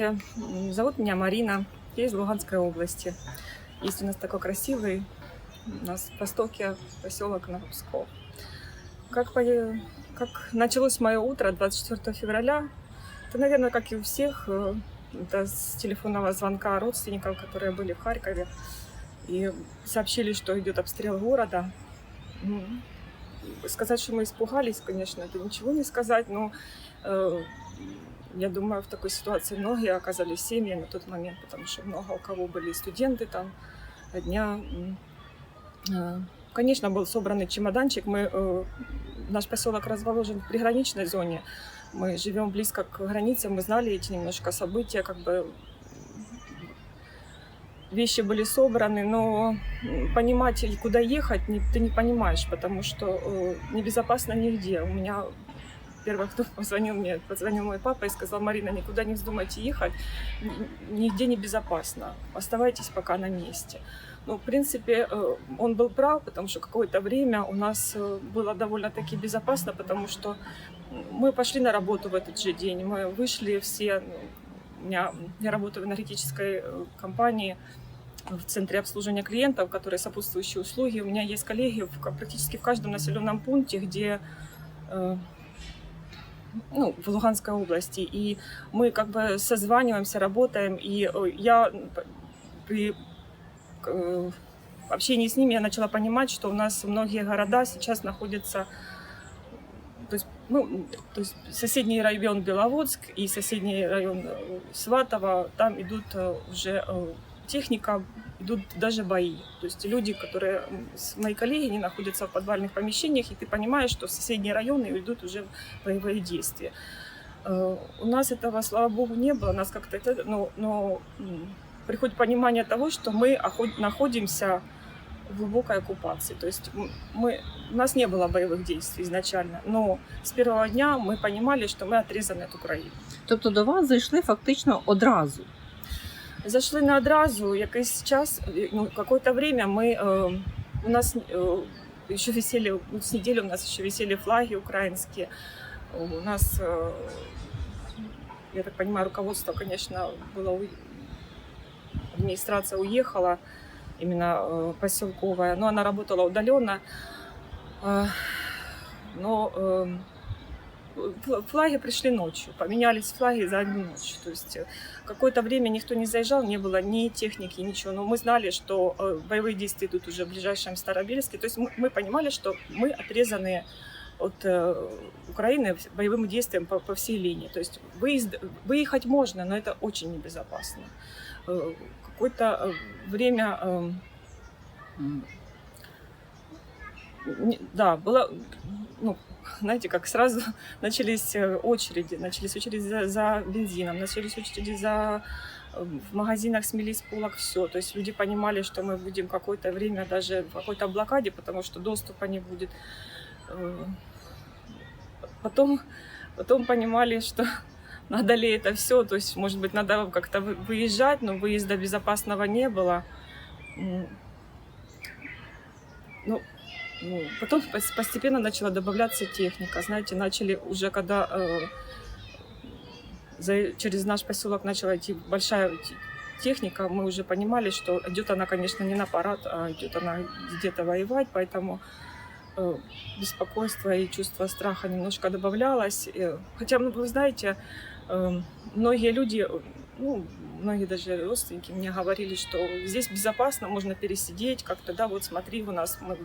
Здравствуйте, зовут меня Марина, я из Луганской области. Есть у нас такой красивый, у нас в востоке поселок Новосков. Как, по- как началось мое утро 24 февраля, то, наверное, как и у всех, э, это с телефонного звонка родственников, которые были в Харькове, и сообщили, что идет обстрел города. Сказать, что мы испугались, конечно, это ничего не сказать, но э, я думаю, в такой ситуации многие оказались семьи на тот момент, потому что много у кого были студенты там дня. Э, Конечно, был собранный чемоданчик. Мы, э, наш поселок расположен в приграничной зоне. Мы живем близко к границе, мы знали эти немножко события, как бы вещи были собраны, но понимать, куда ехать, ты не понимаешь, потому что э, небезопасно нигде. У меня первый, кто позвонил мне, позвонил мой папа и сказал, Марина, никуда не вздумайте ехать, нигде не безопасно, оставайтесь пока на месте. Ну, в принципе, э, он был прав, потому что какое-то время у нас э, было довольно-таки безопасно, потому что мы пошли на работу в этот же день, мы вышли все, ну, меня, я работаю в энергетической э, компании, в центре обслуживания клиентов, которые сопутствующие услуги. У меня есть коллеги в, практически в каждом населенном пункте, где ну, в Луганской области. И мы как бы созваниваемся, работаем. И э, я при э, общении с ними я начала понимать, что у нас многие города сейчас находятся то есть, ну, то есть соседний район Беловодск и соседний район э, Сватово, там идут уже техника, идут даже бои. То есть люди, которые, мои коллеги, они находятся в подвальных помещениях, и ты понимаешь, что в соседние районы идут уже боевые действия. Э, У нас этого, слава богу, не было, нас как-то это, но, но приходит понимание того, что мы находимся в глубокой оккупации. То есть мы, у нас не было боевых действий изначально, но с первого дня мы понимали, что мы отрезаны от Украины. Тобто до вас зайшли фактично одразу. Зайшли не одразу, якийсь час, ну, какое-то время мы, э, у нас э, еще висели, вот с недели у нас еще висели флаги украинские. У нас, э, я так понимаю, руководство, конечно, было, администрация уехала, именно поселковая, но она работала удаленно. Но флаги пришли ночью, поменялись флаги за одну ночь. То есть э, какое-то время никто не заезжал, не было ни техники, ничего. Но мы знали, что э, боевые действия идут уже в ближайшем Старобельске. То есть мы, понимали, что мы отрезаны от э, Украины боевым действием по, по всей линии. То есть выезд, выехать можно, но это очень небезопасно. Какое-то время... э, М. не- да, было, ну, знаете, как сразу начались э, очереди, начались очереди за, за бензином, начались очереди за э, в магазинах смелись полок все. То есть люди понимали, что мы будем какое-то время даже в какой-то блокаде, потому что доступа не будет. Э, Потом, потом понимали, что надо ли это все, то есть, может быть, надо как-то вы- выезжать, но выезда безопасного не было. Ну, ну, потом пос- постепенно начала добавляться техника. Знаете, начали уже, когда э, за- через наш поселок начала идти большая те- техника, мы уже понимали, что идет она, конечно, не на парад, а идет она где-то воевать, поэтому э, беспокойство и чувство страха немножко добавлялось. Э, Хотя, ну, вы знаете, э, многие люди, ну, многие даже родственники мне говорили, что здесь безопасно, можно пересидеть как-то, да, вот смотри, у нас мы,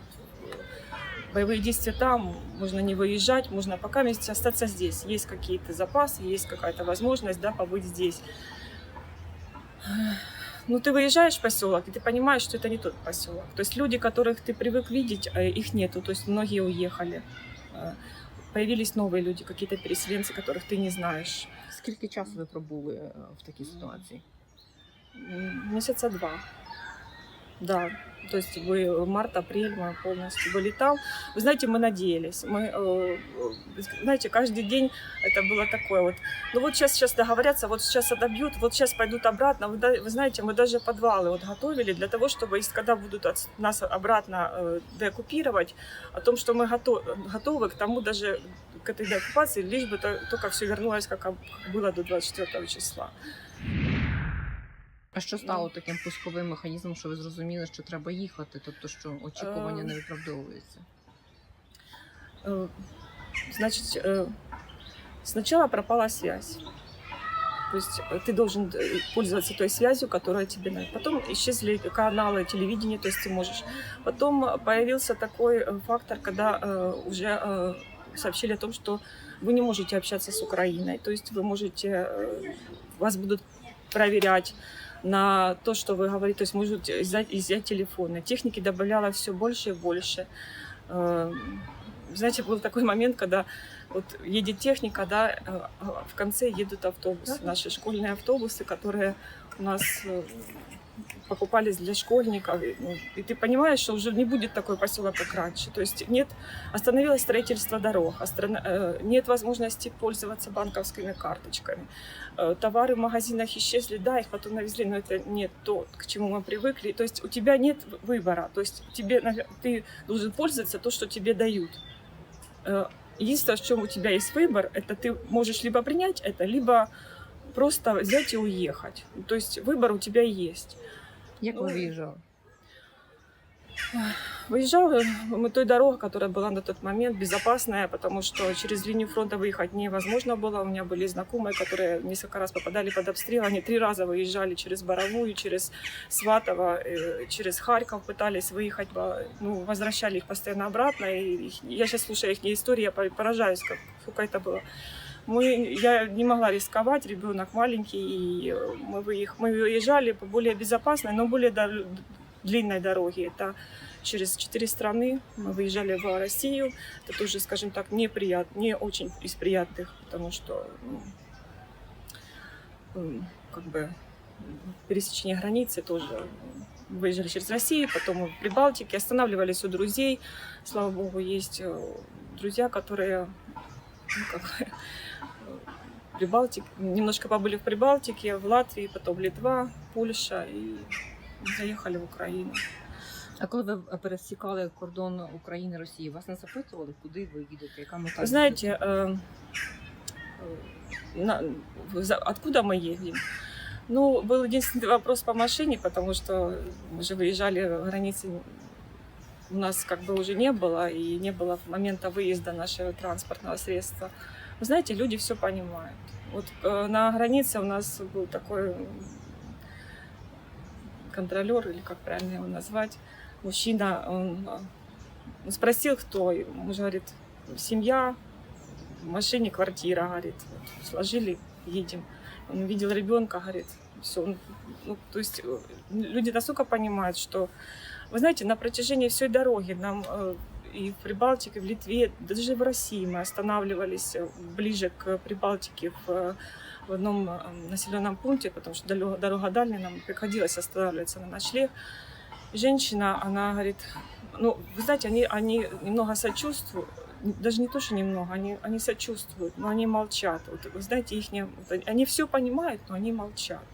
боевые действия там, можно не выезжать, можно пока вместе остаться здесь. Есть какие-то запасы, есть какая-то возможность, да, побыть здесь. Ну, ты выезжаешь в поселок, и ты понимаешь, что это не тот поселок. То есть люди, которых ты привык видеть, э, их нету. То есть многие уехали. Э, Появились новые люди, какие-то переселенцы, которых ты не знаешь. Скільки часу ви пробули е, в такій ситуації? М, Месяца два. Да, то есть вы март-апрель мы полностью были там. Вы знаете, мы надеялись. Мы, э, э, знаете, каждый день это было такое вот. Ну вот сейчас, сейчас договорятся, вот сейчас отобьют, вот сейчас пойдут обратно. Вы, да- вы знаете, мы даже подвалы вот готовили для того, чтобы, если когда будут от- нас обратно э, деоккупировать, о том, что мы готовы, готовы к тому даже к этой деоккупации, лишь бы то- только все вернулось, как об- как было до 24 числа. А що стало таким пусковим механізмом, що ви зрозуміли, що треба їхати, тобто що очікування Е, не виправдовуються? Э, Значит, э, сначала пропала связь. То есть э, ты должен э, пользоваться той связью, которая тебе надо. Потом исчезли каналы телевидения, то есть ты можешь. Потом появился такой э, фактор, когда э, уже э, сообщили о том, что вы не можете общаться с Украиной. То есть вы можете, э, вас будут проверять на то, что вы говорите, то есть может изъять, изъять телефоны. Техники добавляло все больше и больше. Э, Знаете, был такой момент, когда вот едет техника, да, э, а в конце едут автобусы, наши школьные автобусы, которые у нас э, покупались для школьников. И, ну, И ты понимаешь, что уже не будет такой поселок, как раньше. То есть нет, остановилось строительство дорог, э, нет возможности пользоваться банковскими карточками. Э, Товары в магазинах исчезли, да, их потом навезли, но это не то, к чему мы привыкли. То есть у тебя нет выбора. То есть тебе, ты должен пользоваться то, что тебе дают. Э, Единственное, в чем у тебя есть выбор, это ты можешь либо принять это, либо просто взять и уехать. То есть выбор у тебя есть. Як ви виїжджали? Выезжала мы той дорогой, которая была на тот момент безопасная, потому что через линию фронта выехать невозможно было. У меня были знакомые, которые несколько раз попадали под обстрел. Они три раза выезжали через Боровую, через Сватово, через Харьков пытались выехать. Ну, возвращали их постоянно обратно. И я сейчас слушаю их истории, я по- поражаюсь, как, сколько это было. Мы, я не могла рисковать, ребенок маленький, и э, мы, выех, мы выезжали по более безопасной, но более дор- длинной дороге. Это через четыре страны мы выезжали в Россию. Это тоже, скажем так, неприят, не очень из приятных, потому что ну, м, как бы пересечение границы тоже м, выезжали через Россию, потом в Прибалтике, останавливались у друзей. Слава богу, есть э, друзья, которые ну, как, э, Прибалтик, немножко побыли в Прибалтике, в Латвии, потом Литва, Польша и заехали в Украину. А коли ви пересікали кордон України Росії, вас не запитували, куди ви їдете, яка мета? Вы знаете, э, э, на- за- откуда мы едем? Ну, был единственный вопрос по машине, потому что мы же выезжали, границы у нас как бы уже не было, и не было момента выезда нашего транспортного средства. Вы знаете, люди все понимают. Вот э, на границе у нас был такой контролер, или как правильно его назвать, мужчина, он э, спросил, кто, муж говорит, семья, в машине квартира, говорит, вот, сложили, едем. Он увидел ребенка, говорит, все. Ну, то есть э, люди настолько понимают, что, вы знаете, на протяжении всей дороги нам и в Прибалтике, в Литве, даже в России мы останавливались э, ближе к Прибалтике в, э, в одном э, населенном пункте, потому что дорога, дальняя, нам приходилось останавливаться на ночлег. Женщина, она говорит, ну, вы знаете, они, они немного сочувствуют, даже не то, что немного, они, они сочувствуют, но они молчат. Вот, вы знаете, их не, они все понимают, но они молчат.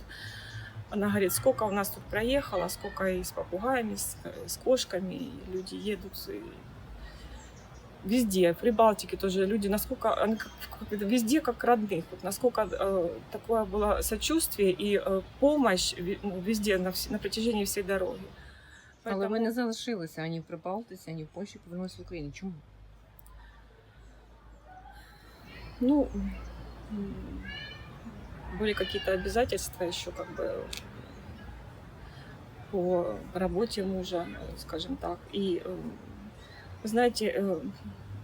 Она говорит, сколько у нас тут проехало, сколько и с попугаями, с, с кошками, и люди едут. и везде, в Прибалтике тоже люди, насколько они как- как это, везде как родных, вот насколько э, такое было сочувствие и э, помощь ви- ну, везде на, вс- на протяжении всей дороги. Але ви Поэтому- не залишилися ані в Прибалтиці, ані в Польщі, повернулися в Україну. Чому? Ну, м, были какие-то обязательства еще как бы по работе мужа, э, скажем так. И, э, знаете, э,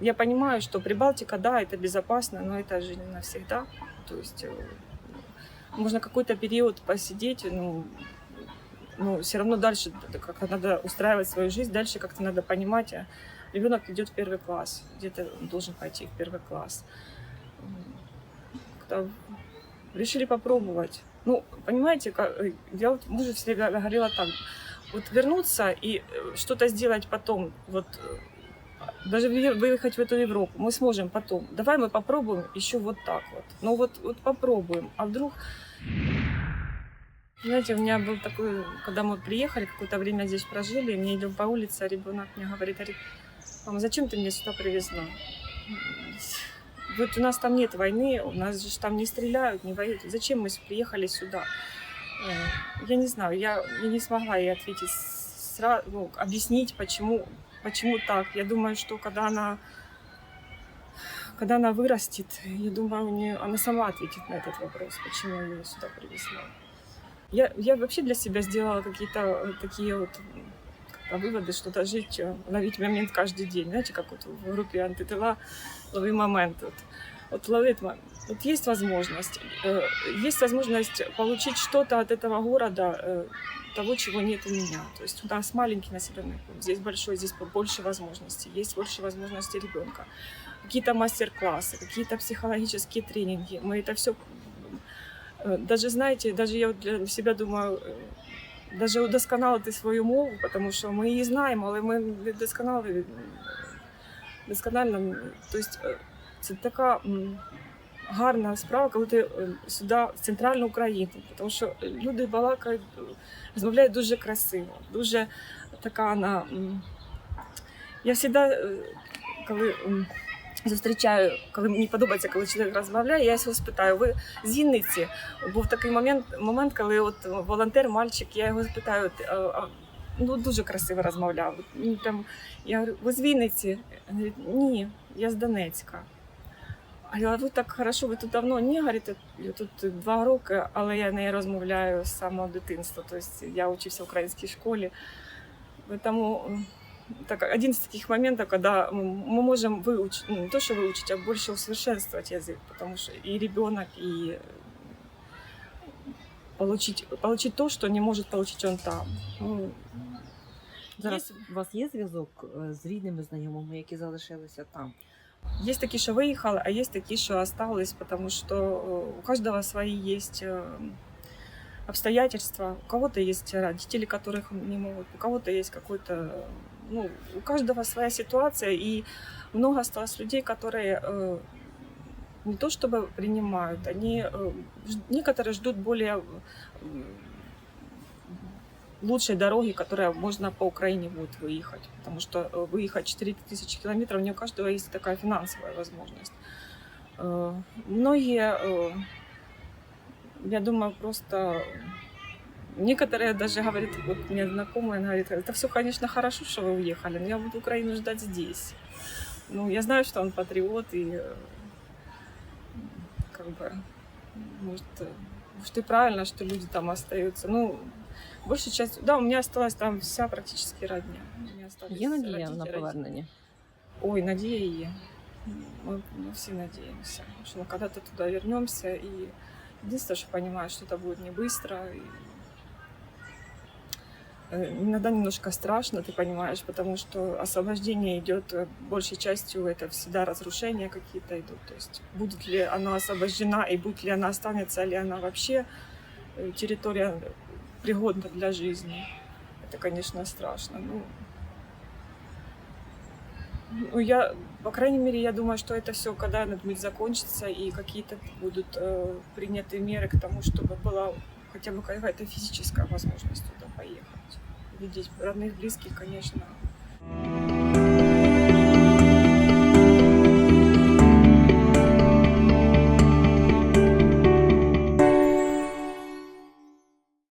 я понимаю, что Прибалтика, да, это безопасно, но это же не навсегда. То есть э, можно какой-то период посидеть, ну, ну, все равно дальше как-то надо устраивать свою жизнь, дальше как-то надо понимать, а ребенок идет в первый класс, где-то должен пойти в первый класс. Как-то решили попробовать. Ну, понимаете, э, я вот мужу всегда говорила так, вот вернуться и что-то сделать потом, вот даже вы- выехать в эту Европу, мы сможем потом. Давай мы попробуем еще вот так вот. Ну вот, вот попробуем. А вдруг... Знаете, у меня был такой, когда мы приехали, какое-то время здесь прожили, и мне идем по улице, а ребенок мне говорит, говорит, мама, зачем ты меня сюда привезла? Вот у нас там нет войны, у нас же там не стреляют, не воюют. Зачем мы приехали сюда? Э, Я не знаю, я, я не смогла ей ответить, сра- ну, объяснить, почему, почему так. Я думаю, что когда она, когда она вырастет, я думаю, у нее, она сама ответит на этот вопрос, почему я ее сюда привезла. Я, я вообще для себя сделала какие-то э, такие вот выводы, жить, э, ловить момент каждый день. Знаете, как вот в группе антитела лови момент. Вот, вот ловит момент. Вот есть возможность, э, есть возможность получить что-то от этого города, э, того, чего нет у меня. То есть у нас маленький населенный пункт, здесь большой, здесь больше возможностей, есть больше возможностей ребенка. Какие-то мастер-классы, какие-то психологические тренинги. Мы это все даже знаете, даже я вот для себя думаю, е, даже удосконалити свою мову, тому що ми її знаємо, але ми не досконали досконально. Тобто е, це така гарна справа, коли ти е, сюди, в центральну Україну, тому що люди балакають, розмовляють дуже красиво, дуже така м, Я завжди, е, коли зустрічаю, коли мені подобається, коли чоловік розмовляє, я його спитаю, ви з Вінниці? Був такий момент, момент, коли от волонтер, мальчик, я його спитаю, «Ти, а, а, ну дуже красиво розмовляв. Прям, я говорю, ви з Вінниці? Він говорить, ні, я з Донецька. А я, ви так хорошо, ви тут давно? Ні, говорить, я тут два роки, але я не розмовляю з самого дитинства. Тобто я учився в українській школі. Тому м, так, один из таких моментов, когда м, мы можем выучить, ну, не то, что выучить, а больше усовершенствовать язык, потому что и ребенок, и э, получить, получить то, что не может получить он там. Ну, Зараз у вас є зв'язок е, з рідними знайомими, які залишилися там? Есть такие, что выехали, а есть такие, что остались, потому что э, у каждого свои есть э, обстоятельства. У кого-то есть родители, которых не могут, у кого-то есть какой-то... э, Ну, у каждого своя ситуация, и много осталось людей, которые не то чтобы принимают, они... некоторые ждут более лучшей дороги, которая можно по Украине будет выехать. Потому что э, выехать 4000 километров, не у каждого есть такая финансовая возможность. Э, Многие, э, я думаю, просто некоторые даже говорят, вот мне знакомые говорят, это все, конечно, хорошо, что вы уехали, но я буду Украину ждать здесь. Ну, я знаю, что он патриот, и как бы, может, может и правильно, что люди там остаются. Ну, большая часть, да, у меня осталась там вся практически родня. У меня остались Є надія родители, на родители. повернення? Ой, надея є. Мы, мы все надеемся, что мы когда-то туда вернемся. И единственное, что понимаю, что это будет не быстро. И... э, Иногда немножко страшно, ты понимаешь, потому что освобождение идет э, большей частью, это всегда разрушения какие-то идут. То есть будет ли она освобождена и будет ли она останется ли она вообще э, территория пригодна для жизни. Это, конечно, страшно. Ну, ну, я, по крайней мере, я думаю, что это все когда-нибудь закончится и какие-то будут э, приняты меры к тому, чтобы была хотя бы какая-то физическая возможность туда поехать. Видеть родных, близких, конечно,